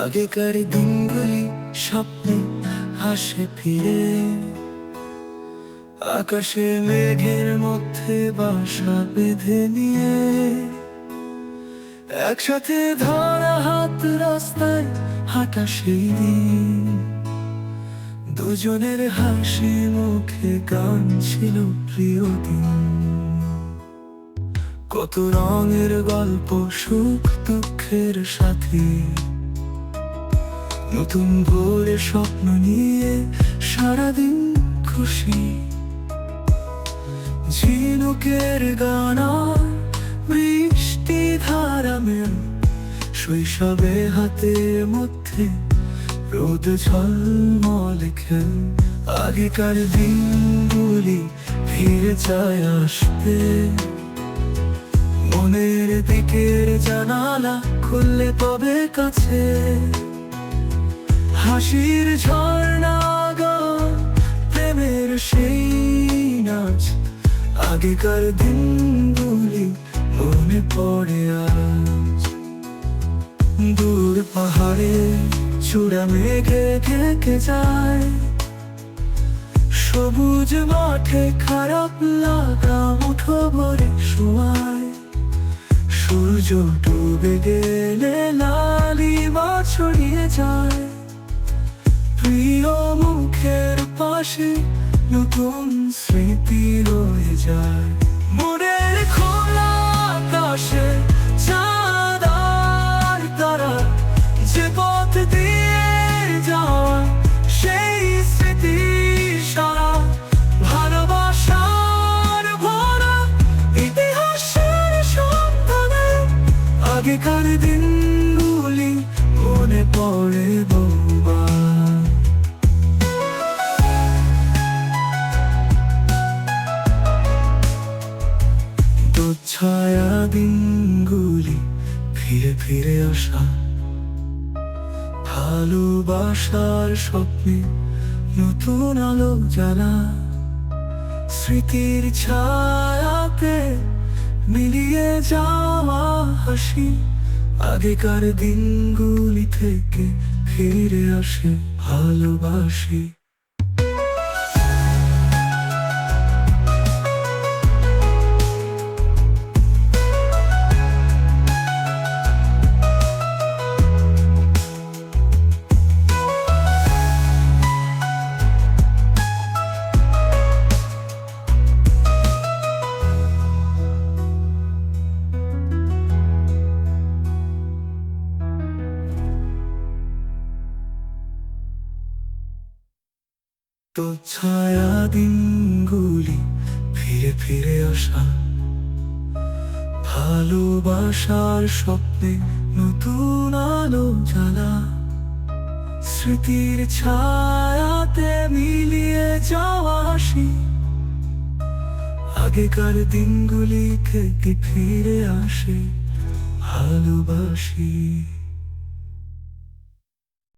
আগেকার দিনগুলি স্বপ্নে হাসে ফিরে। আকাশে মেঘের মধ্যে বাসা বেঁধে নিয়ে। একসাথে ধরা হাত রাস্তায় হাঁটা সেই দিন। দুজনের হাসি মুখে গান ছিল প্রিয় দিন। কত রঙের গল্প সুখ দুঃখের সাথে। নতুন ভোরে স্বপ্ন নিয়ে সারাদিন খুশি। ঝিনুকের গানা, বৃষ্টি ধারা মেল, শৈশবে হাতের মধ্যে রোদ ঝলমল খেল। আগেকার দিনগুলি ফিরে যায় আসতে। মনের দিকের জানালা খুললে তবে কাছে। হাসির ঝর্ণা প্রেমের সেই নাচ। আগেকার দিনগুলি মনে পড়ে আজ। দূর পাহাড়ে চূড়া মেঘে ঢেকে যায়। সবুজ মাঠে খারাপ লাগা মুঠো ভরে শোয়ায়। সূর্য ডুবে গেলে লালি বা ছড়িয়ে যায়। প্রিয় মুখের পাশে নতুন স্মৃতি রয়ে যায়। মনের খোলা আকাশে দিয়ে আগেকার দিনগুলি দিনগুলি ফিরে ফিরে আসা। ভালোবাসার স্বপ্নে নতুন আলো জানা স্মৃতির ছায়াতে মিলিয়ে যাওয়া হাসি। আগেকার দিনগুলি থেকে ফিরে আসে ভালোবাসি। তো ছায়া দিনগুলি ফিরে ফিরে আসা। ভালোবাসার স্বপ্নে নতুন আলো জ্বালা। স্মৃতির ছায়াতে মিলিয়ে যাওয়া হাসি। আগেকার দিনগুলি থেকে ফিরে আসে ভালোবাসি।